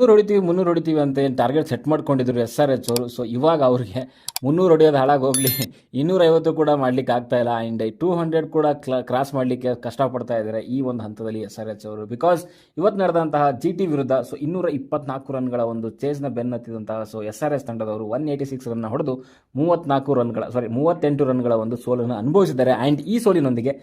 ಮುನ್ನೂರು ಹೊಡಿತೀವಿ ಮುನ್ನೂರು ಹೊಡಿತೀವಿ ಅಂತ ಏನು ಟಾರ್ಗೆಟ್ ಸೆಟ್ ಮಾಡ್ಕೊಂಡಿದ್ರು ಎಸ್ ಆರ್ ಎಚ್ ಅವರು. ಸೊ ಇವಾಗ ಅವ್ರಿಗೆ ಮುನ್ನೂರು ಹೊಡೆಯೋದು ಹಾಳಾಗೋಗ್ಲಿ. ಇನ್ನೂರೈವತ್ತು ಕೂಡ ಮಾಡ್ಲಿಕ್ಕೆ ಆಗ್ತಾ ಇಲ್ಲ. ಆ್ಯಂಡ್ ಟೂ ಹಂಡ್ರೆಡ್ ಕೂಡ ಕ್ರಾಸ್ ಮಾಡಲಿಕ್ಕೆ ಕಷ್ಟಪಡ್ತಾ ಇದ್ದಾರೆ ಈ ಒಂದು ಹಂತದಲ್ಲಿ ಎಸ್ ಆರ್ ಎಚ್ ಅವರು. ಬಿಕಾಸ್ ಇವತ್ತು ನಡೆದಂತಹ ಜಿ ಟಿ ವಿರುದ್ಧ ಸೊ ಇನ್ನೂರ ಇಪ್ಪತ್ನಾಲ್ಕು ರನ್ಗಳ ಒಂದು ಚೇಸ್ನ ಬೆನ್ನತ್ತಿದಂತಹ ಸೊ ಎಸ್ ಆರ್ ಎಸ್ ತಂಡದವರು ಒನ್ ಏಯ್ಟಿ ಸಿಕ್ಸ್ ರನ್ನ ಹೊಡೆದು ಮೂವತ್ನಾಲ್ಕು ರನ್ಗಳ ಸಾರಿ ಮೂವತ್ತೆಂಟು ರನ್ಗಳ ಒಂದು ಸೋಲನ್ನು ಅನುಭವಿಸಿದ್ದಾರೆ. ಆ್ಯಂಡ್ ಈ ಸೋಲಿನೊಂದಿಗೆ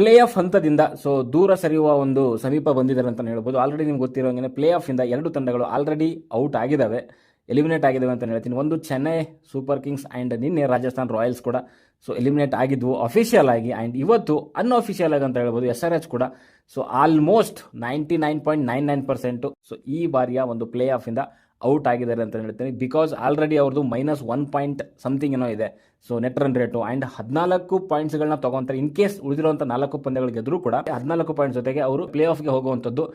ಪ್ಲೇ ಆಫ್ ಹಂತದಿಂದ ಸೊ ದೂರ ಸರಿಯುವ ಒಂದು ಸಮೀಪ ಬಂದಿದ್ದಾರೆ ಅಂತ ಹೇಳ್ಬೋದು. ಆಲ್ರೆಡಿ ನಿಮ್ಗೆ ಗೊತ್ತಿರೋಂಗೆ ಪ್ಲೇ ಆಫಿಂದ ಎರಡು ತಂಡಗಳು ಆಲ್ರೆಡಿ ಔಟ್ ಆಗಿದ್ದಾವೆ ಎಲಿಮಿನೇಟ್ ಆಗಿದ್ದಾವೆ ಅಂತ ಹೇಳ್ತೀನಿ. ಒಂದು ಚೆನ್ನೈ ಸೂಪರ್ ಕಿಂಗ್ಸ್ ಆ್ಯಂಡ್ ನಿನ್ನೆ ರಾಜಸ್ಥಾನ್ ರಾಯಲ್ಸ್ ಕೂಡ ಸೊ ಎಲಿಮಿನೇಟ್ ಆಗಿದ್ವು ಅಫಿಷಿಯಲ್ ಆಗಿ ಆ್ಯಂಡ್ ಇವತ್ತು ಅನ್ಅಫಿಷಿಯಲ್ ಆಗಿ ಅಂತ ಹೇಳ್ಬೋದು ಎಸ್ ಆರ್ ಎಚ್ ಕೂಡ. So almost ninety nine point nine nine percent so ಈ ಬಾರಿಯ ಒಂದು ಪ್ಲೇ ಆಫಿಂದ ಔಟ್ ಆಗಿದ್ದಾರೆ ಅಂತ ಹೇಳ್ತೀನಿ. ಬಿಕಾಸ್ ಆಲ್ರೆಡಿ ಅವ್ರದ್ದು ಮೈನಸ್ ಒನ್ ಪಾಯಿಂಟ್ ಸಮಥಿಂಗ್ ಏನೋ ಇದೆ. So net run rate and ಹದಿನಾಲ್ಕು ಪಾಯಿಂಟ್ಸ್ಗಳನ್ನ ತಗೊಂತಾರೆ. ಇನ್ ಕೇಸ್ ಉಳಿದಿರುವಂಥ ನಾಲ್ಕು ಪಂದ್ಯಗಳು ಗೆದ್ರು ಕೂಡ, ಹದಿನಾಲ್ಕು ಪಾಯಿಂಟ್ ಜೊತೆಗೆ ಅವರು ಪ್ಲೇ ಆಫ್ಗೆ ಹೋಗುವಂಥದ್ದು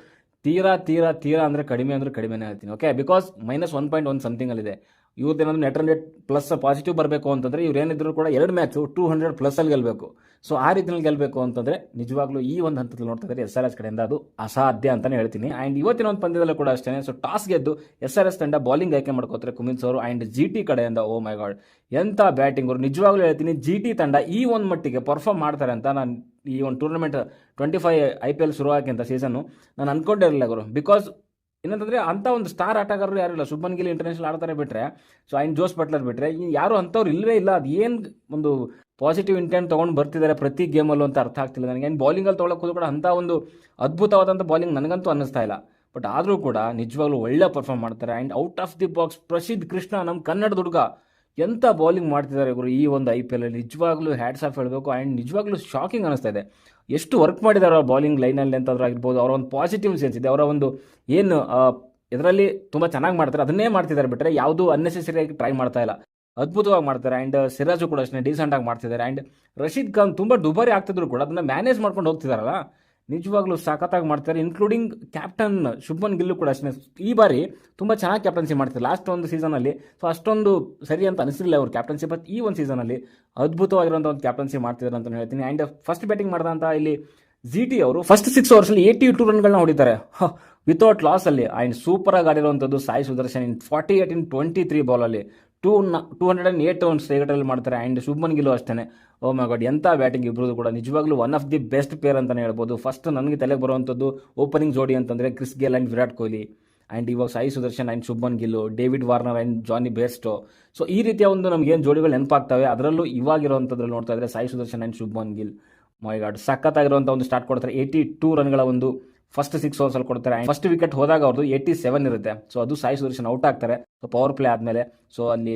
ತೀರಾ ತೀರಾ ತೀರಾ ಅಂದರೆ ಕಡಿಮೆ ಅಂದ್ರೆ ಕಡಿಮೆನೇ ಹೇಳ್ತೀನಿ okay because minus one point one ಸಮಥಿಂಗಲ್ಲಿದೆ ಇವ್ರದ್ದೇನಾದ್ರು ನೆಟ್ ಹಂಡ್ರೆಡ್ ಪ್ಲಸ್ ಪಾಸಿಟಿವ್ ಬರಬೇಕು ಅಂತಂದರೆ ಇವ್ರು ಏನಿದ್ರು ಕೂಡ ಎರಡು ಮ್ಯಾಚು ಟೂ ಹಂಡ್ರೆಡ್ ಪ್ಲಸ್ಸಲ್ಲಿ ಗೆಲ್ಲಬೇಕು ಸೊ ಆ ರೀತಿಯಲ್ಲಿ ಗೆಲ್ಲಬೇಕು ಅಂತಂದರೆ ನಿಜವಾಗ್ಲೂ ಈ ಒಂದು ಹಂತದಲ್ಲಿ ನೋಡ್ತಾ ಎಸ್ ಆರ್ ಎಸ್ ಕಡೆಯಿಂದ ಅದು ಅಸಾಧ್ಯ ಅಂತಲೇ ಹೇಳ್ತೀನಿ. ಆ್ಯಂಡ್ ಇವತ್ತಿನ ಒಂದು ಪಂದ್ಯದಲ್ಲೂ ಕೂಡ ಅಷ್ಟೇ ಸೊ ಟಾಸ್ ಗೆದ್ದು ಎಸ್ ಆರ್ ಎಸ್ ತಂಡ ಬಾಲಿಂಗ್ ಆಯ್ಕೆ ಮಾಡ್ಕೋತಾರೆ ಕುಮಿನ್ಸ್ ಅವರು ಆ್ಯಂಡ್ ಜಿ ಟಿ ಕಡೆಯಿಂದ ಓ ಮೈ ಗಾಡ್ ಎಂಥ ಬ್ಯಾಟಿಂಗ್ ಅವರು. ನಿಜವಾಗ್ಲೂ ಹೇಳ್ತೀನಿ ಜಿ ಟಿ ತಂಡ ಈ ಒಂದು ಮಟ್ಟಿಗೆ ಪರ್ಫಾರ್ಮ್ ಮಾಡ್ತಾರೆ ಅಂತ ನಾನು ಈ ಒಂದು tournament twenty five I P L ಶುರು ಆಗಿಂತ ಸೀಸನ್ನು ನಾನು ಅಂದ್ಕೊಂಡಿರಲಿಲ್ಲ ಗುರು. ಬಿಕಾಸ್ ಏನಂತಂದರೆ ಅಂಥ ಒಂದು ಸ್ಟಾರ್ ಆಟಗಾರರು ಯಾರು ಇಲ್ಲ. ಶುಭನ್ ಗಿಲ್ ಇಂಟರ್ನ್ಯಾಷನಲ್ ಆಡ್ತಾರೆ ಬಿಟ್ಟರೆ ಸೊ ಆ್ಯಂಡ್ ಜೋಸ್ ಬಟ್ಲರ್ ಬಿಟ್ಟರೆ ಯಾರು ಅಂಥವ್ರು ಇಲ್ಲವೇ ಇಲ್ಲ. ಅದು ಏನು ಒಂದು ಪಾಸಿಟಿವ್ ಇಂಟೆಂಟ್ ತೊಗೊಂಡು ಬರ್ತಿದ್ದಾರೆ ಪ್ರತಿ ಗೇಮಲ್ಲೂ ಅಂತ ಅರ್ಥ ಆಗ್ತಿಲ್ಲ ನನಗೆ. ಏನು ಬೌಲಿಂಗಲ್ಲಿ ತೊಗೊಳಕ್ಕೆ ಕೂಡ ಅಂಥ ಒಂದು ಅದ್ಭುತವಾದಂಥ ಬೌಲಿಂಗ್ ನನಗಂತೂ ಅನ್ನಿಸ್ತಾ ಇಲ್ಲ. ಬಟ್ ಆದರೂ ಕೂಡ ನಿಜವಾಗ್ಲೂ ಒಳ್ಳೆ ಪರ್ಫಾರ್ಮ್ ಮಾಡ್ತಾರೆ. And out of the box Prasidh Krishna ನಮ್ಮ ಕನ್ನಡ ದುರ್ಗ ಎಂಥ ಬೌಲಿಂಗ್ ಮಾಡ್ತಿದ್ದಾರೆ ಗುರು ಈ ಒಂದು ಐ ಪಿ ಎಲ್ ನಿಜವಾಗ್ಲೂ ಹ್ಯಾಟ್ಸ್ ಆಫ್ ಹೇಳಬೇಕು. ಆ್ಯಂಡ್ ನಿಜವಾಗ್ಲೂ ಶಾಕಿಂಗ್ ಅನಿಸ್ತಾ ಇದೆ. ಎಷ್ಟು ವರ್ಕ್ ಮಾಡಿದ್ದಾರೆ ಅವ್ರ ಬೌಲಿಂಗ್ ಲೈನಲ್ಲಿ ಅಂತಾದ್ರೂ ಆಗಿರ್ಬೋದು, ಅವರ ಒಂದು ಪಾಸಿಟಿವ್ ಸೆನ್ಸ್ ಇದೆ. ಅವರ ಒಂದು ಏನು ಇದರಲ್ಲಿ ತುಂಬ ಚೆನ್ನಾಗಿ ಮಾಡ್ತಾರೆ, ಅದನ್ನೇ ಮಾಡ್ತಿದ್ದಾರೆ ಬಿಟ್ಟರೆ ಯಾವುದೂ ಅನ್ನೆಸೆಸರಿಯಾಗಿ ಟ್ರೈ ಮಾಡ್ತಾ ಇಲ್ಲ. ಅದ್ಭುತವಾಗಿ ಮಾಡ್ತಾರೆ. ಆ್ಯಂಡ್ ಸಿರಾಜು ಕೂಡ ಅಷ್ಟೇ ಡೀಸೆಂಟಾಗಿ ಮಾಡ್ತಿದ್ದಾರೆ. ಆ್ಯಂಡ್ ರಶೀದ್ ಖಾನ್ ತುಂಬ ದುಬಾರಿ ಆಗ್ತಿದ್ರು ಕೂಡ, ಅದನ್ನು ಮ್ಯಾನೇಜ್ ಮಾಡ್ಕೊಂಡು ಹೋಗ್ತಿದಾರಲ್ಲ? ನಿಜವಾಗ್ಲೂ ಸಖತ್ತಾಗಿ ಮಾಡ್ತಾರೆ ಇನ್ಕ್ಲೂಡಿಂಗ್ ಕ್ಯಾಪ್ಟನ್ ಶುಭನ್ ಗಿಲ್ಲು ಕೂಡ ಅಷ್ಟೇ. ಈ ಬಾರಿ ತುಂಬ ಚೆನ್ನಾಗಿ ಕ್ಯಾಪ್ಟನ್ಸಿ ಮಾಡ್ತಾರೆ ಲಾಸ್ಟ್ ಒಂದು ಸೀಸನಲ್ಲಿ ಸೊ ಅಷ್ಟೊಂದು ಸರಿ ಅಂತ ಅನಿಸಿರಲಿಲ್ಲ ಅವ್ರು ಕ್ಯಾಪ್ಟನ್ಸಿ ಬಟ್ ಈ ಒಂದು ಸೀಸನಲ್ಲಿ ಅದ್ಭುತವಾಗಿರುವಂಥ ಒಂದು ಕ್ಯಾಪ್ಟನ್ಸಿ ಮಾಡ್ತಿದ್ದಾರೆ ಅಂತ ಹೇಳ್ತೀನಿ. ಆ್ಯಂಡ್ ಫಸ್ಟ್ ಬ್ಯಾಟಿಂಗ್ ಮಾಡಿದಂಥ ಇಲ್ಲಿ ಜಿ ಟಿ ಅವರು ಫಸ್ಟ್ ಸಿಕ್ಸ್ ಓವರ್ಸಲ್ಲಿ ಏಯ್ಟಿ ಟು ರನ್ಗಳನ್ನ ಹೊಡಿತಾರೆ. ವಿತೌಟ್ ಲಾಸಲ್ಲಿ ಆ್ಯಂಡ್ ಸೂಪರಾಗಿ ಆಡಿರುವಂಥದ್ದು Sai Sudharsan in forty eight in twenty three ಬಾಲಲ್ಲಿ two ನ two hundred and eight runs ಸ್ಟ್ರೈಕಟಲ್ಲಿ ಮಾಡ್ತಾರೆ. ಆ್ಯಂಡ್ ಶುಭ್ಮನ್ ಗಿಲ್ಲು ಅಷ್ಟೇ ಓ ಮೈ ಗಾಡ್ ಎಂಥ ಬ್ಯಾಟಿಂಗ್ ಇಬ್ಬರದು ಕೂಡ ನಿಜವಾಗ್ಲೂ one of the best player ಅಂತಲೇ ಹೇಳ್ಬೋದು. ಫಸ್ಟ್ ನನಗೆ ತಲೆಗೆ ಬರುವಂಥದ್ದು ಓಪನಿಂಗ್ ಜೋಡಿ ಅಂತಂದರೆ Chris Gayle and Virat Kohli and ಇವಾಗ Sai Sudharsan and Shubman Gill David Warner and Jonny Bairstow so ಈ ರೀತಿಯ ಒಂದು ನಮ್ಗೆ ಏನು ಜೋಡಿಗಳು ನೆನಪಾಗ್ತವೆ, ಅದರಲ್ಲೂ ಇವಾಗಿರುವಂಥದ್ರಲ್ಲಿ ನೋಡ್ತಾ ಇದ್ರೆ Sai Sudharsan and Shubman Gill. My God ಸಖತ್ತಾಗಿರುವಂಥ ಒಂದು ಸ್ಟಾರ್ಟ್ ಕೊಡ್ತಾರೆ. ಏಯ್ಟಿ ಟೂ ರನ್ಗಳ ಒಂದು ಫಸ್ಟ್ ಸಿಕ್ಸ್ ಓವರ್ಸಲ್ಲಿ ಕೊಡ್ತಾರೆ. ಫಸ್ಟ್ ವಿಕೆಟ್ ಹೋದಾಗ ಅವ್ರದ್ದು ಏಯ್ಟಿ ಸೆವೆನ್ ಇರುತ್ತೆ. ಸೊ ಅದು ಸಾಯಿ ಸುದರ್ಶನ್ ಔಟ್ ಆಗ್ತಾರೆ. ಸೊ ಪವರ್ ಪ್ಲೇ ಆದಮೇಲೆ ಸೊ ಅಲ್ಲಿ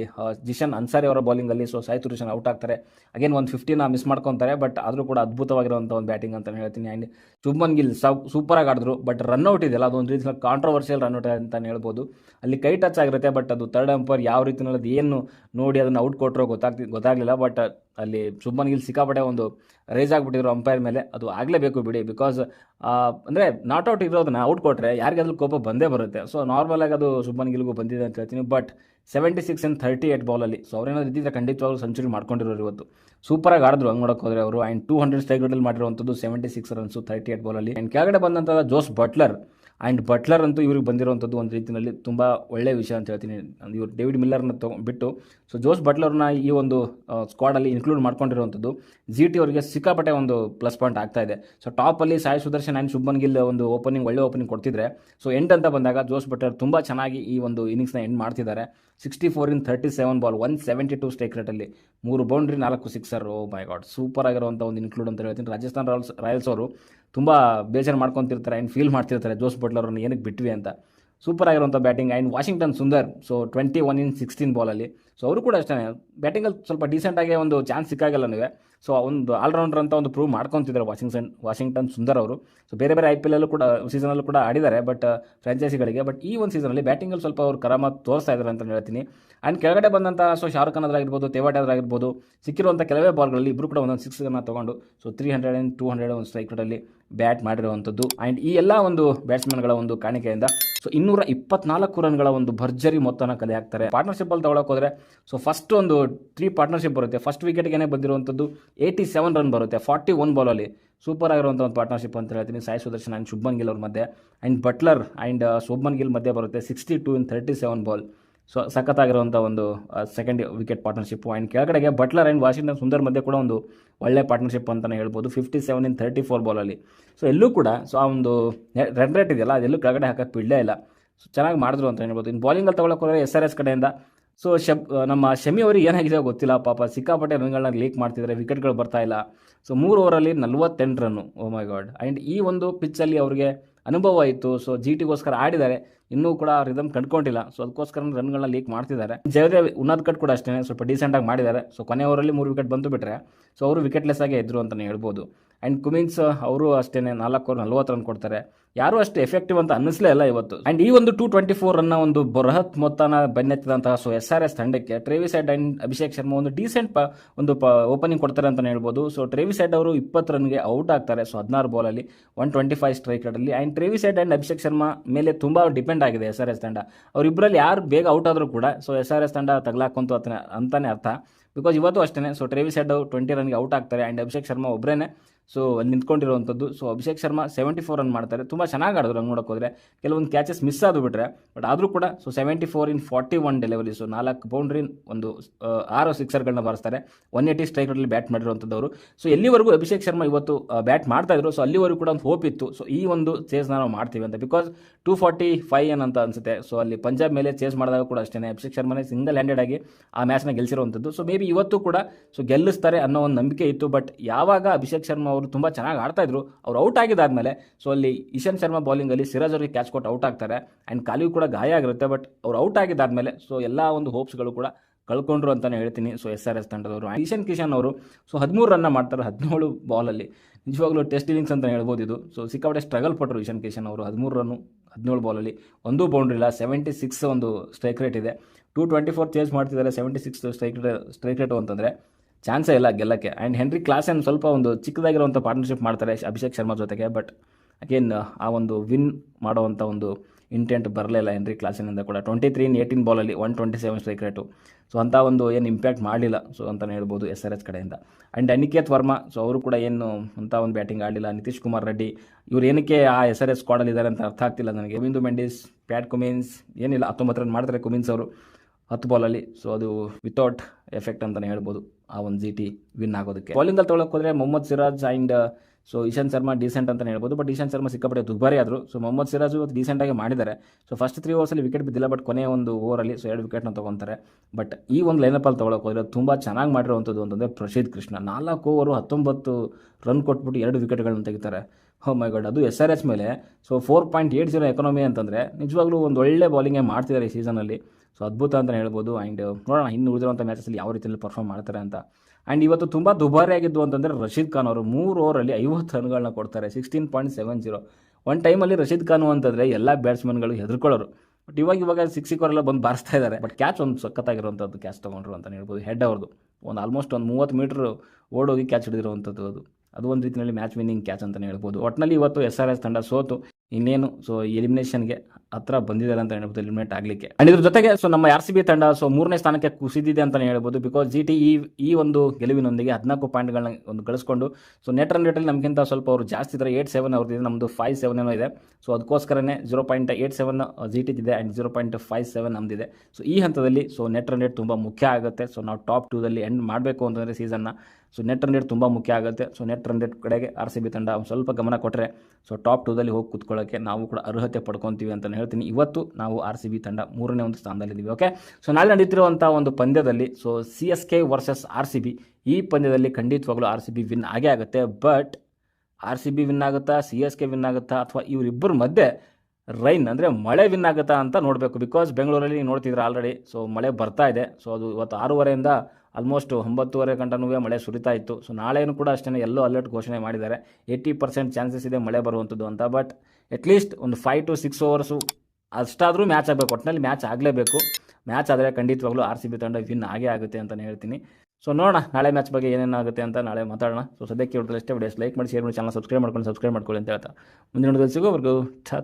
ಜಿಶನ್ ಅನ್ಸಾರಿ ಅವರ ಬೌಲಿಂಗಲ್ಲಿ ಸೊ ಸಾಯಿ ಸುದರ್ಶನ್ ಔಟ್ ಆಗ್ತಾರೆ. ಅಗೇನ್ ಒಂದು ಫಿಫ್ಟಿನ ಮಿಸ್ ಮಾಡ್ಕೊತಾರೆ ಬಟ್ ಆದರೂ ಕೂಡ ಅದ್ಭುತವಾಗಿರುವಂಥ ಒಂದು ಬ್ಯಾಟಿಂಗ್ ಅಂತ ಹೇಳ್ತೀನಿ. ಆ್ಯಂಡ್ ಶುಭ್ಮನ್ ಗಿಲ್ ಸೂಪರಾಗಿ ಆಡಿದ್ರು ಬಟ್ ರನ್ಔಟ್ ಇದೆಯಲ್ಲ, ಅದೊಂದು ರೀತಿ ಕಾಂಟ್ರವರ್ಷಿಯಲ್ ರನ್ಔಟ್ ಅಂತ ಹೇಳ್ಬೋದು. ಅಲ್ಲಿ ಕೈ ಟಚ್ ಆಗಿರುತ್ತೆ ಬಟ್ ಅದು ಥರ್ಡ್ ಅಂಪೈರ್ ಯಾವ ರೀತಿಯಲ್ಲಿ ಅದು ಏನು ನೋಡಿ ಅದನ್ನು ಔಟ್ ಕೊಟ್ಟರೋ ಗೊತ್ತಾಗ್ತಿ, ಗೊತ್ತಾಗಲಿಲ್ಲ ಬಟ್ ಅಲ್ಲಿ ಶುಭ್ಮನ್ ಗಿಲ್ ಸಿಕ್ಕಾಪಟ್ಟೆ ಒಂದು ರೇಜ್ ಆಗಿಬಿಟ್ಟಿದ್ರು ಅಂಪೈರ್ ಮೇಲೆ. ಅದು ಆಗಲೇಬೇಕು ಬಿಡಿ ಬಿಕಾಸ್ ಅಂದರೆ ನಾಟ್ ಔಟ್ ಇರೋದನ್ನ ಔಟ್ ಕೊಟ್ಟರೆ ಯಾರಿಗಾದ್ರೂ ಕೋಪ ಬಂದೇ ಬರುತ್ತೆ. ಸೊ ನಾರ್ಮಲ್ ಆಗಿ ಅದು ಶುಭ್ಮನ್ ಗಿಲ್ಗೂ ಬಂದಿದೆ ಅಂತ ಹೇಳ್ತೀನಿ. But seventy six and thirty eight ಬಾಲಲ್ಲಿ so ಅವ್ರೇನಾದ್ರು ಇದ್ದಿದ್ರೆ ಖಂಡಿತವಾಗ್ಲೂ ಸೆಂಚುರಿ ಮಾಡ್ಕೊಂಡಿರೋರು ಇವತ್ತು. ಸೂಪರಾಗಿ ಆಡಿದ್ರು ಹಂಗೆ ನೋಡೋಕೆ ಹೋದರೆ ಅವರು. ಆ್ಯಂಡ್ ಟೂ ಹಂಡ್ರೆಡ್ ಸ್ಟೈಗ್ರೆಡಲ್ಲಿ ಮಾಡಿರುವಂಥದ್ದು seventy six runs thirty eight ಬಾಲಲ್ಲಿ and ಕೆಳಗಡೆ ಬಂದಂಥ ಜೋಸ್ ಬಟ್ಲರ್ ಆ್ಯಂಡ್ ಬಟ್ಲರ್ ಅಂತೂ ಇವ್ರಿಗೆ ಬಂದಿರುವಂಥದ್ದು ಒಂದು ರೀತಿಯಲ್ಲಿ ತುಂಬ ಒಳ್ಳೆಯ ವಿಷಯ ಅಂತ ಹೇಳ್ತೀನಿ. ಇವರು ಡೇವಿಡ್ ಮಿಲ್ಲರ್ನ ತಗೊ ಬಿಟ್ಟು. ಸೊ ಜೋಸ್ ಬಟ್ಲರ್ನ ಈ ಒಂದು ಸ್ಕ್ವಾಡಲ್ಲಿ ಇನ್ಕ್ಲೂಡ್ ಮಾಡ್ಕೊಂಡಿರುವಂಥದ್ದು ಜಿ ಟಿ ಅವರಿಗೆ ಸಿಕ್ಕಾಪಟ್ಟೆ ಒಂದು ಪ್ಲಸ್ ಪಾಯಿಂಟ್ ಆಗ್ತಾ ಇದೆ. ಸೊ ಟಾಪಲ್ಲಿ ಸಾಯಿ ಸುದರ್ಶನ್ ಆ್ಯಂಡ್ ಶುಭನ್ ಗಿಲ್ ಒಂದು ಓಪನಿಂಗ್ ಒಳ್ಳೆ ಓಪನಿಂಗ್ ಕೊಡ್ತಿದ್ರೆ. ಸೊ ಎಂಡ್ ಅಂತ ಬಂದಾಗ ಜೋಸ್ ಬಟ್ಲರ್ ತುಂಬ ಚೆನ್ನಾಗಿ ಈ ಒಂದು ಇನ್ನಿಂಗ್ಸ್ನ ಎಂಡ್ ಮಾಡ್ತಿದ್ದಾರೆ. Sixty four in thirty seven ball one seventy two strike ರೇಟಲ್ಲಿ ಮೂರು ಬೌಂಡ್ರಿ ನಾಲ್ಕು sixer oh my god super ಆಗಿರುವಂಥ ಒಂದು ಇನ್ಕ್ಲೂಡ್ ಅಂತ ಹೇಳ್ತೀನಿ. ರಾಜಸ್ಥಾನ್ ರಾಯಲ್ಸ್ ರಾಯಲ್ಸ್ ಅವರು ತುಂಬ ಬೇಜಾರು ಮಾಡ್ಕೊತಿರ್ತಾರೆ ಆ್ಯಂಡ್ ಫೀಲ್ ಮಾಡ್ತಿರ್ತಾರೆ, ಜೋಸ್ ಬಟ್ಲರ್ ಏನಕ್ಕೆ ಬಿಟ್ವಿ ಅಂತ. ಸೂಪರ್ ಆಗಿರುವಂಥ batting and Washington Sundar so twenty one in sixteen ಬಾಲಲ್ಲಿ so ಅವರು ಕೂಡ ಅಷ್ಟೇ ಬ್ಯಾಟಿಂಗಲ್ಲಿ ಸ್ವಲ್ಪ ಡೀಸೆಂಟಾಗಿ ಒಂದು ಚಾನ್ಸ್ ಸಿಕ್ಕಾಗಲ್ಲ ನನಗೆ ಸೊ ಒಂದು ಆಲ್ರೌಂಡರ್ ಅಂತ ಒಂದು ಪ್ರೂವ್ ಮಾಡ್ಕೊತಿದ್ದಾರೆ ವಾಷಿಂಗ್ಟನ್ ವಾಷಿಂಗ್ಟನ್ ಸುಂದರ್ ಅವರು. ಸೊ ಬೇರೆ ಬೇರೆ ಐ ಪಿ ಎಲ್ಲಲ್ಲೂ ಕೂಡ ಸೀಸನಲ್ಲೂ ಕೂಡ ಆಡಿದ್ದಾರೆ ಬಟ್ ಫ್ರಾಂಚೈಸಿಗಳಿಗೆ ಬಟ್ ಈ ಒಂದು ಸೀಸನಲ್ಲಿ ಬ್ಯಾಟಿಂಗಲ್ಲಿ ಸ್ವಲ್ಪ ಅವ್ರು ಕರಾಮ ತೋರಿಸ್ತಾ ಇದ್ದಾರೆ ಅಂತ ಹೇಳ್ತೀನಿ. ಆ್ಯಂಡ್ ಕೆಳಗಡೆ ಬಂದಂಥ ಸೊ ಶಾರುಖ್ ಖಾನ್ ಆಗಿರ್ಬೋದು ತೇವಾಟ್ ಸಿಕ್ಕಿರುವಂಥ ಕೆಲವೇ ಬಾಲ್ಗಳಲ್ಲಿ ಇಬ್ಬರು ಕೂಡ ಒಂದೊಂದು ಸಿಕ್ಸ್ನ ತೊಗೊಂಡು so three hundred and two hundred ಒಂದು ಸ್ಟ್ರೈಕ್ ರೇಟಲ್ಲಿ ಬ್ಯಾಟ್ ಮಾಡಿರುವಂಥದ್ದು. ಆ್ಯಂಡ್ ಈ ಎಲ್ಲ ಒಂದು ಬ್ಯಾಟ್ಸ್ಮನ್ಗಳ ಒಂದು ಕಾಣಿಕೆಯಿಂದ ಸೊ ಇನ್ನೂರ ಇಪ್ಪತ್ನಾಲ್ಕು ರನ್ಗಳ ಒಂದು ಭರ್ಜರಿ ಮೊತ್ತನ ಕಲೆ ಹಾಕ್ತಾರೆ. ಪಾರ್ಟ್ನರ್ಶಿಪ್ ಅಲ್ಲಿ ಹೋದರೆ ಹೋದ್ರೆ ಸೊ ಫಸ್ಟ್ ಒಂದು ತ್ರೀ ಪಾರ್ಟ್ನರ್ಶಿಪ್ ಬರುತ್ತೆ. ಫಸ್ಟ್ ವಿಕೆಟ್ಗೆ ಬಂದಿರುವಂಥದ್ದು ಏಯ್ಟಿ ಸೆವೆನ್ ರನ್ ಬರುತ್ತೆ. ಫಾರ್ಟಿ ಒನ್ ಬಾಲಲ್ಲಿ ಸೂಪರ್ ಆಗಿರುವಂಥ ಒಂದು ಪಾರ್ಟ್ನರ್ಶಿಪ್ ಅಂತ ಹೇಳ್ತೀನಿ. ಸಾಯಿ ಸುದರ್ಶನ್ ಆ್ಯಂಡ್ ಶುಭ್ಮನ್ ಗಿಲ್ ಅವ್ರ ಮಧ್ಯೆ. And Buttler and Shubman Gill ಮಧ್ಯೆ ಬರುತ್ತೆ. Sixty two in thirty seven ball so ಸಖತ್ತಾಗಿರುವಂಥ ಒಂದು ಸೆಕೆಂಡ್ ವಿಕೆಟ್ ಪಾರ್ಟ್ನರ್ಶಿಪ್ ಆ್ಯಂಡ್ ಕೆಳಗಡೆಗೆ ಬಟ್ಲರ್ ಆ್ಯಂಡ್ ವಾಷಿಂಗ್ಟನ್ ಸುಂದರ್ ಮಧ್ಯೆ ಕೂಡ ಒಂದು ಒಳ್ಳೆ ಪಾರ್ಟ್ನರ್ಶಿಪ್ ಅಂತಲೇ ಹೇಳ್ಬೋದು. Fifty seven in thirty four ಬಾಲಲ್ಲಿ so ಎಲ್ಲೂ ಕೂಡ, ಸೊ, ಆ ಒಂದು ರನ್ ರೇಟ್ ಇದೆಯಲ್ಲ, ಅದೆಲ್ಲೂ ಕೆಳಗಡೆ ಹಾಕಕ್ಕೆ ಬಿಡಲೇ ಇಲ್ಲ. ಸೊ ಚೆನ್ನಾಗಿ ಮಾಡಿದ್ರು ಅಂತ ಹೇಳ್ಬೋದು. ಇನ್ನು ಬಾಲಿಂಗಲ್ಲಿ ತೊಗೊಳಕ್ಕೆ ಎಸ್ ಆರ್ ಎಸ್ ಕಡೆಯಿಂದ. ಸೊ ಶಬ್ ನಮ್ಮ ಶಮಿ ಅವರಿಗೆ ಏನಾಗಿದೆ ಗೊತ್ತಿಲ್ಲ, ಪಾಪ ಸಿಕ್ಕಾಪಟ್ಟೆ ರನ್ಗಳನ್ನ ಲೀಕ್ ಮಾಡ್ತಿದ್ದಾರೆ ವಿಕೆಟ್ಗಳು ಬರ್ತಾ ಇಲ್ಲ. ಸೊ ಮೂರು ಓವರಲ್ಲಿ ನಲ್ವತ್ತೆಂಟು run. Oh my god and ಈ ಒಂದು ಪಿಚ್ಚಲ್ಲಿ ಅವರಿಗೆ ಅನುಭವ ಇತ್ತು. ಸೊ ಜಿ ಟಿಗೋಸ್ಕರ ಆಡಿದ್ದಾರೆ. ಇನ್ನೂ ಕೂಡ ರಿದಮ್ ಕಂಡ್ಕೊಂಡಿಲ್ಲ. ಸೊ ಅದಕ್ಕೋಸ್ಕರ ರನ್ಗಳನ್ನ ಲೀಕ್ ಮಾಡ್ತಿದ್ದಾರೆ. ಜಯದೇವ್ ಉನ್ನತ್ ಕಟ್ ಕೂಡ ಅಷ್ಟೇ ಸ್ವಲ್ಪ ಡೀಸೆಂಟಾಗಿ ಮಾಡಿದ್ದಾರೆ. ಸೊ ಕೊನೆ ಓವರಲ್ಲಿ ಮೂರು ವಿಕೆಟ್ ಬಂದು ಬಿಟ್ಟರೆ ಸೊ ಅವರು ವಿಕೆಟ್ಲೆಸ್ ಆಗೇ ಇದ್ರು ಅಂತಲೇ ಹೇಳ್ಬೋದು. ಆ್ಯಂಡ್ ಕುಮಿನ್ಸ್ ಅವರು ಅಷ್ಟೇ ನಾಲ್ಕು ಓವರ್ ನಲ್ವತ್ತು ರನ್ ಕೊಡ್ತಾರೆ. ಯಾರು ಅಷ್ಟು ಎಫೆಕ್ಟಿವ್ ಅಂತ ಅನ್ನಿಸ್ಲೇ ಇಲ್ಲ ಇವತ್ತು. ಅಂಡ್ ಈ ಒಂದು ಟೂ ಟ್ವೆಂಟಿ ಫೋರ್ ರನ್ನ ಒಂದು ಬೃಹತ್ ಮೊತ್ತನ ಬೆನ್ನೆತ್ತಿದಂತಹ ಸೊ ಎಸ್ ಆರ್ ಎಸ್ ತಂಡಕ್ಕೆ Travis Head and Abhishek Sharma ಒಂದು ಡೀಸೆಂಟ್ ಒಂದು ಓಪನಿಂಗ್ ಕೊಡ್ತಾರೆ ಅಂತಲೇ ಹೇಳ್ಬೋದು. ಸೊ ಟ್ರೇವಿಸೈಡ್ ಅವರು ಇಪ್ಪತ್ತು ರನ್ಗೆ ಔಟ್ ಆಗ್ತಾರೆ ಸೊ ಹದಿನಾರು ಬಾಲಲ್ಲಿ ಒನ್ ಟ್ವೆಂಟಿ ಫೈವ್ ಸ್ಟ್ರೈಕ್ ರೇಟಲ್ಲಿ and Travis Head and Abhishek Sharma ಮೇಲೆ ತುಂಬ ಡಿಪೆಂಡ್ ಆಗಿದೆ ಎಸ್ ಆರ್ ಎಸ್ ತಂಡ. ಅವರಿಬ್ಬರಲ್ಲಿ ಯಾರು ಬೇಗ ಔಟ್ ಆದರೂ ಕೂಡ ಸೊ ಎಸ್ ಆರ್ ಎಸ್ ತಂಡ ತಗಲಾಕಂತು ಅಂತಲೇ ಅಂತಾನೆ ಅರ್ಥ. ಬಿಕಾಸ್ ಇವತ್ತು ಅಷ್ಟೇ ಸೊ ಟ್ರೇವಿಸ್ ಹೆಡ್ ಟ್ವೆಂಟಿ ರನ್ಗೆ ಔಟ್ ಆಗ್ತಾರೆ. ಆ್ಯಂಡ್ ಅಭಿಷೇಕ್ ಶರ್ಮಾ ಒಬ್ಬರೇ ಸೊ ಅಲ್ಲಿ ನಿಂತ್ಕೊಂಡಿರುವಂಥದ್ದು. So Abhishek Sharma seventy four run ಮಾಡ್ತಾರೆ. ತುಂಬ ಚೆನ್ನಾಗಿ ಆಡಿದ್ರು ಹಂಗೆ ನೋಡೋಕೆ ಹೋದರೆ ಕೆಲವೊಂದು ಕ್ಯಾಚಸ್ ಮಿಸ್ ಆದು ಬಿಟ್ರೆ ಬಟ್ ಆದರೂ ಕೂಡ so seventy four in forty one delivery so ನಾಲ್ಕು ಬೌಂಡ್ರಿ ಒಂದು ಆರು ಸಿಕ್ಸರ್ಗಳನ್ನ ಬಾರಿಸ್ತಾರೆ. ಒನ್ ಏಯ್ಟಿ ಸ್ಟ್ರೈಕ್ಗಳಲ್ಲಿ ಬ್ಯಾಟ್ ಮಾಡಿರುವಂಥದ್ದವರು. ಸೊ ಎಲ್ಲಿವರೆಗೂ ಅಭಿಷೇಕ್ ಶರ್ಮಾ ಇವತ್ತು ಬ್ಯಾಟ್ ಮಾಡ್ತಾ ಇದ್ರು. ಸೊ ಅಲ್ಲಿವರೆಗೂ ಕೂಡ ಒಂದು ಹೋಪ್ ಇತ್ತು. ಸೊ ಈ ಒಂದು ಚೇಸ್ನ ನಾವು ಮಾಡ್ತೀವಿ ಅಂತ. ಬಿಕಾಸ್ ಟೂ ಫಾರ್ಟಿ ಫೈವ್ ಏನಂತ ಅನ್ಸುತ್ತೆ. ಸೊ ಅಲ್ಲಿ ಪಂಜಾಬ್ ಮೇಲೆ ಚೇಸ್ ಮಾಡಿದಾಗ ಕೂಡ ಅಷ್ಟೇ ಅಭಿಷೇಕ್ ಶರ್ಮಾನೇ ಸಿಂಗಲ್ ಹ್ಯಾಂಡೆಡ್ ಆಗಿ ಆ ಮ್ಯಾಚ್ನ ಗೆಲ್ಸಿರುವಂಥದ್ದು. ಸೊ ಮೇ ಇವತ್ತು ಕೂಡ ಸೊ ಗೆಲ್ಲಿಸ್ತಾರೆ ಅನ್ನೋ ಒಂದು ನಂಬಿಕೆ ಇತ್ತು ಬಟ್ ಯಾವಾಗ ಅಭಿಷೇಕ್ ಶರ್ಮಾ ಅವರು ತುಂಬ ಚೆನ್ನಾಗಿ ಆಡ್ತಾ ಇದ್ರು, ಅವ್ರು ಔಟ್ ಆಗಿದ್ದಾದ್ಮೇಲೆ ಸೊ ಅಲ್ಲಿ ಇಶಾಂತ್ ಶರ್ಮಾ ಬೌಲಿಂಗಲ್ಲಿ ಸಿರಾಜ್ ಅವರಿಗೆ ಕ್ಯಾಚ್ ಕೊಟ್ಟು ಔಟ್ ಆಗ್ತಾರೆ ಆ್ಯಂಡ್ ಕಾಲಿಗೂ ಕೂಡ ಗಾಯ ಆಗಿರುತ್ತೆ ಬಟ್ ಅವ್ರು ಔಟ್ ಆಗಿದ್ದಾದ್ಮೇಲೆ ಸೊ ಎಲ್ಲ ಒಂದು ಹೋಪ್ಸ್ಗಳು ಕೂಡ ಕಳ್ಕೊಂಡ್ರು ಅಂತಲೇ ಹೇಳ್ತೀನಿ ಸೊ ಎಸ್ ಆರ್ ಎಸ್ ತಂಡದವರು. ಈಶಾನ್ ಕಿಶನ್ ಅವರು ಸೊ ಹದಿಮೂರು ರನ್ನ ಮಾಡ್ತಾರೆ ಹದಿನೇಳು ಬಾಲಲ್ಲಿ ನಿಜವಾಗ್ಲೂ ಟೆಸ್ಟ್ ಇನ್ನಿಂಗ್ಸ್ ಅಂತ ಹೇಳ್ಬೋದು ಇದು. ಸೊ ಸಿಕ್ಕಾಪಟ್ಟೆ ಸ್ಟ್ರಗಲ್ ಪಟ್ಟರು ಇಶಾನ್ ಕಿಶನ್ ಅವರು ಹದಿಮೂರು ರನ್ನು ಹದಿನೇಳು ಬಾಲಲ್ಲಿ ಒಂದು ಬೌಂಡ್ರಿ ಇಲ್ಲ ಸೆವೆಂಟಿ ಸಿಕ್ಸ್ ಒಂದು ಸ್ಟ್ರೈಕ್ ರೇಟ್ ಇದೆ. ಟೂ ಟ್ವೆಂಟಿ ಫೋರ್ ಚೇಸ್ ಮಾಡ್ತಿದ್ದಾರೆ seventy six strike strike rate ಅಂತಂದರೆ ಚಾನ್ಸೇ ಇಲ್ಲ ಗೆಲ್ಲಕ್ಕೆ. ಆ್ಯಂಡ್ ಹೆನ್ರಿ ಕ್ಲಾಸನ್ ಸ್ವಲ್ಪ ಒಂದು ಚಿಕ್ಕದಾಗಿರುವಂಥ ಪಾರ್ಟ್ನರ್ಶಿಪ್ ಮಾಡ್ತಾರೆ ಅಭಿಷೇಕ್ ಶರ್ಮಾ ಜೊತೆಗೆ ಬಟ್ ಅಗೇನ್ ಆ ಒಂದು ವಿನ್ ಮಾಡುವಂಥ ಒಂದು ಇಂಟೆಂಟ್ ಬರಲಿಲ್ಲ ಹೆನ್ರಿ ಕ್ಲಾಸಿನಿಂದ ಕೂಡ. Twenty three in eighteen ಬಾಲಲ್ಲಿ one twenty seven strike rate so ಅಂಥ ಒಂದು ಏನು ಇಂಪ್ಯಾಕ್ಟ್ ಮಾಡಲಿಲ್ಲ. ಸೊ ಅಂತಲೇ ಹೇಳ್ಬೋದು ಎಸ್ ಆರ್ ಎಸ್ ಕಡೆಯಿಂದ. ಆ್ಯಂಡ್ ಅನಿಕೇತ್ ವರ್ಮಾ ಸೊ ಅವರು ಕೂಡ ಏನು ಅಂಥ ಒಂದು ಬ್ಯಾಟಿಂಗ್ ಆಡಲಿಲ್ಲ. ನಿತೀಶ್ ಕುಮಾರ್ ರೆಡ್ಡಿ, ಇವ್ರು ಏನಕ್ಕೆ ಆ ಎಸ್ ಆರ್ ಎಸ್ ಸ್ಕ್ವಾಡಲ್ಲಿದ್ದಾರೆ ಅಂತ ಅರ್ಥ ಆಗ್ತಿಲ್ಲ ನನಗೆ. ಗೋವಿಂದು ಮೆಂಡಿಸ್, ಪ್ಯಾಟ್ ಕುಮಿನ್ಸ್, ಏನಿಲ್ಲ ಹತ್ತೊಂಬತ್ತು ರನ್ ಮಾಡ್ತಾರೆ ಕುಮಿನ್ಸ್ ಅವರು. ಹತ್ತು ಬಾಲಲ್ಲಿ ಸೊ ಅದು ವಿತೌಟ್ ಎಫೆಕ್ಟ್ ಅಂತಲೇ ಹೇಳ್ಬೋದು. ಆ ಒಂದು ಜಿ ಟಿ ವಿನ್ ಆಗೋದಕ್ಕೆ. ಬಾಲಿಂಗಲ್ಲಿ ತೊಗೊಳಕ್ಕೆ ಹೋದರೆ Mohammed Siraj and so Ishant Sharma decent ಅಂತಲೇ ಹೇಳ್ಬೋದು. ಬಟ್ ಇಶಾಂತ್ ಶರ್ಮಾ ಸಿಕ್ಕಾಪಟ್ಟೆ ದುಬಾರಿ ಆದರು. ಸೊ ಮೊಹಮ್ಮದ್ ಸಿರಾಜ್ ಇವತ್ತು ಡೀಸೆಂಟಾಗಿ ಮಾಡಿದ್ದಾರೆ. ಸೊ ಫಸ್ಟ್ ತ್ರೀ ಓವರ್ಸಲ್ಲಿ ವಿಕೆಟ್ ಬಿದ್ದಿಲ್ಲ ಬಟ್ ಕೊನೆಯ ಒಂದು ಓವರಲ್ಲಿ ಸೊ ಎರಡು ವಿಕೆಟ್ನ ತೊಗೊತಾರೆ. ಬಟ್ ಈ ಒಂದು ಲೈನಪ್ಪಲ್ಲಿ ತೊಗೊಳಕ್ಕೆ ಹೋದರೆ ತುಂಬ ಚೆನ್ನಾಗಿ ಮಾಡಿರುವಂಥದ್ದು ಅಂತಂದರೆ ಪ್ರಸಿದ್ಧ ಕೃಷ್ಣ. ನಾಲ್ಕು ಓವರು ಹತ್ತೊಂಬತ್ತು ರನ್ ಕೊಟ್ಬಿಟ್ಟು ಎರಡು ವಿಕೆಟ್ಗಳನ್ನ ತೆಗಿತಾರೆ. ಹೋ ಮೈ ಗಾಡ್ ಅದು ಎಸ್ ಆರ್ ಎಸ್ ಮೇಲೆ. So four point eight zero economy ಅಂತಂದರೆ ನಿಜವಾಗ್ಲೂ ಒಂದು ಒಳ್ಳೆ ಬಾಲಿಂಗೇ ಮಾಡ್ತಿದ್ದಾರೆ ಈ ಸೀಸನಲ್ಲಿ ಸೊ ಅದ್ಭುತ ಅಂತಲೇ ಹೇಳ್ಬೋದು. ಆ್ಯಂಡ್ ನೋಡೋಣ ಇನ್ನು ಉಳಿದಿರುವಂಥ ಮ್ಯಾಚಸಲ್ಲಿ ಯಾವ ರೀತಿಯಲ್ಲಿ ಪರ್ಫಾರ್ಮ್ ಮಾಡ್ತಾರೆ ಅಂತ. ಆ್ಯಂಡ್ ಇವತ್ತು ತುಂಬ ದುಬಾರಿ ಆಗಿದ್ದು ಅಂತಂದರೆ ರಶೀದ್ ಖಾನ್ ಅವರು ಮೂರು ಓವರಲ್ಲಿ ಐವತ್ತು ರನ್ಗಳನ್ನ ಕೊಡ್ತಾರೆ sixteen point seven zero one ಟೈಮಲ್ಲಿ ರಶೀದ್ ಖಾನ್ ಅಂತಂದರೆ ಎಲ್ಲ ಬ್ಯಾಟ್ಸ್ಮನ್ಗಳು ಹೆದರ್ಕೊಳ್ಳೋರು. ಬಟ್ ಇವಾಗ ಇವಾಗ ಸಿಕ್ಸ್ ಸಿಕ್ವರೆಲ್ಲ ಬಂದು ಬಾರಿಸ್ತಾ ಇದ್ದಾರೆ. ಬಟ್ ಕ್ಯಾಚ್ ಒಂದು ಸಖತ್ತಾಗಿರುವಂಥದ್ದು ಕ್ಯಾಚ್ ತೊಗೊಂಡ್ರು ಅಂತಲೇ ಹೇಳ್ಬೋದು. ಹೆಡ್ ಅವ್ರದ್ದು ಒಂದು ಆಲ್ಮೋಸ್ಟ್ ಒಂದು ಮೂವತ್ತು ಮೀಟ್ರ್ ಓಡೋಗಿ ಕ್ಯಾಚ್ ಹಿಡಿದಿರುವಂಥದ್ದು ಅದು. ಅದು ಒಂದು ರೀತಿಯಲ್ಲಿ ಮ್ಯಾಚ್ ವಿನ್ನಿಂಗ್ ಕ್ಯಾಚ್ ಅಂತಲೇ ಹೇಳ್ಬೋದು. ಒಟ್ಟಿನಲ್ಲಿ ಇವತ್ತು ಎಸ್ ಆರ್ ಎಸ್ ತಂಡ ಸೋತು ಇನ್ನೇನು ಸೊ ಎಲಿಮಿನೇಷನ್ಗೆ ಹತ್ರ ಬಂದಿದ್ದಾರೆ ಅಂತ ಹೇಳ್ಬೋದು ಎಲಿಮಿನೇಟ್ ಆಗಲಿಕ್ಕೆ. ಅಂಡ್ ಇದ್ರ ಜೊತೆಗೆ ಸೊ ನಮ್ಮ ಆರ್ ಸಿ ತಂಡ ಸೊ ಮೂರನೇ ಸ್ಥಾನಕ್ಕೆ ಕುಸಿದಿದೆ ಅಂತ ಹೇಳ್ಬೋದು ಬಿಕಾಸ್ ಜಿ ಟಿ ಈ ಒಂದು ಗೆಲುವಿನೊಂದಿಗೆ ಹದಿನಾಲ್ಕು ಪಾಯಿಂಟ್ಗಳನ್ನ ಒಂದು ಗಳಿಸ್ಕೊಂಡು ಸೊ ನೆಟ್ ರನ್ ರೇಟಲ್ಲಿ ನಮಗಿಂತ ಸ್ವಲ್ಪ ಅವರು ಜಾಸ್ತಿ ಇದ್ದಾರೆ ಏಟ್ ಸೆವೆನ್ ಅವ್ರದ್ದು ನಮ್ಮದು ಫೈವ್ ಸೆವೆನ್ ಏನೋ ಇದೆ. ಸೊ ಅದಕ್ಕೋಸ್ಕರನೇ zero point eight seven G T ಇದೆ and zero point five seven ನಮ್ಮದಿದೆ so ಈ ಹಂತದಲ್ಲಿ ಸೊ ನೆಟ್ ರನ್ ರೇಟ್ ತುಂಬ ಮುಖ್ಯ ಆಗುತ್ತೆ. ಸೊ ನಾವು ಟಾಪ್ ಟೂದಲ್ಲಿ ಎಂಡ್ ಮಾಡಬೇಕು ಅಂತಂದರೆ ಸೀಸನ್ನ ಸೊ ನೆಟ್ ರನ್ ರೇಟ್ ತುಂಬ ಮುಖ್ಯ ಆಗುತ್ತೆ. ಸೊ ನೆಟ್ ರನ್ ರೇಟ್ ಕಡೆಗೆ ಆರ್ ಸಿ ಬಿ ತಂಡ ಸ್ವಲ್ಪ ಗಮನ ಕೊಟ್ಟರೆ ಸೊ ಟಾಪ್ ಟೂದಲ್ಲಿ ಹೋಗಿ ಕೂತ್ಕೊಳ್ಳೋಕ್ಕೆ ನಾವು ಕೂಡ ಅರ್ಹತೆ ಪಡ್ಕೊತೀವಿ ಅಂತ ಹೇಳ್ತೀನಿ. ಇವತ್ತು ನಾವು ಆರ್ ಸಿ ಬಿ ತಂಡ ಮೂರನೇ ಒಂದು ಸ್ಥಾನದಲ್ಲಿದ್ದೀವಿ ಓಕೆ ಸೊ ನಾಳೆ ನಡೀತಿರುವಂಥ ಒಂದು ಪಂದ್ಯದಲ್ಲಿ so C S K versus R C B ಈ ಪಂದ್ಯದಲ್ಲಿ ಖಂಡಿತವಾಗ್ಲೂ ಆರ್ ಸಿ ಬಿ ವಿನ್ ಆಗೇ ಆಗುತ್ತೆ but R C B win ಆಗುತ್ತಾ ಸಿ ಎಸ್ ಕೆ ವಿನ್ ಆಗುತ್ತಾ, ಅಥವಾ ಇವರಿಬ್ಬರ ಮಧ್ಯೆ ರೈನ್ ಅಂದರೆ ಮಳೆ ವಿನ್ ಆಗುತ್ತಾ ಅಂತ ನೋಡಬೇಕು. ಬಿಕಾಸ್ ಬೆಂಗಳೂರಲ್ಲಿ ನೀವು ನೋಡ್ತಿದ್ರೆ ಆಲ್ರೆಡಿ ಸೊ ಮಳೆ ಬರ್ತಾ ಇದೆ. ಸೊ ಅದು ಇವತ್ತು ಆರೂವರೆಯಿಂದ ಆಲ್ಮೋಸ್ಟ್ ಒಂಬತ್ತುವರೆ ಗಂಟನೂ ಮಳೆ ಸುರಿತಾ ಇತ್ತು. ಸೊ ನಾಳೆಯೂ ಕೂಡ ಅಷ್ಟೇ ಎಲ್ಲೋ ಅಲರ್ಟ್ ಘೋಷಣೆ ಮಾಡಿದ್ದಾರೆ. ಏಯ್ಟಿ ಪರ್ಸೆಂಟ್ ಚಾನ್ಸಸ್ ಇದೆ ಮಳೆ ಬರುವಂಥದ್ದು ಅಂತ ಬಟ್ ಅಟ್ಲೀಸ್ಟ್ ಒಂದು ಫೈವ್ ಟು ಸಿಕ್ಸ್ ಓವರ್ಸು ಅಷ್ಟಾದರೂ ಮ್ಯಾಚ್ ಆಗಬೇಕು. ಒಟ್ಟಿನಲ್ಲಿ ಮ್ಯಾಚ್ ಆಗಲೇಬೇಕು. ಮ್ಯಾಚ್ ಆದರೆ ಖಂಡಿತವಾಗ್ಲೂ ಆರ್ ಸಿ ಬಿ ತಂಡ ವಿನ್ ಆಗೇ ಆಗುತ್ತೆ ಅಂತಲೇ ಹೇಳ್ತೀನಿ. ಸೊ ನೋಡೋಣ ನಾಳೆ ಮ್ಯಾಚ್ ಬಗ್ಗೆ ಏನೇನಾಗುತ್ತೆ ಅಂತ ನಾಳೆ ಮಾತಾಡೋಣ. ಸೊ ಸದ್ಯಕ್ಕೆ ಇವ್ರದ್ದು ಅಷ್ಟೇ. ವಿಡಿಯೋಸ್ ಲೈಕ್ ಮಾಡಿ ಶೇರ್ ಮಾಡಿ ಚಾನಲ್ ಸಬ್ಸ್ಕ್ರೈಬ್ ಮಾಡ್ಕೊಂಡು ಸಬ್ಸ್ಕ್ರೈಬ್ ಮಾಡ್ಕೊಳ್ಳಿ ಅಂತ ಹೇಳ್ತಾ. ಮುಂದಿನ ಸಿಗೋವರೆಗೂ ಚಾ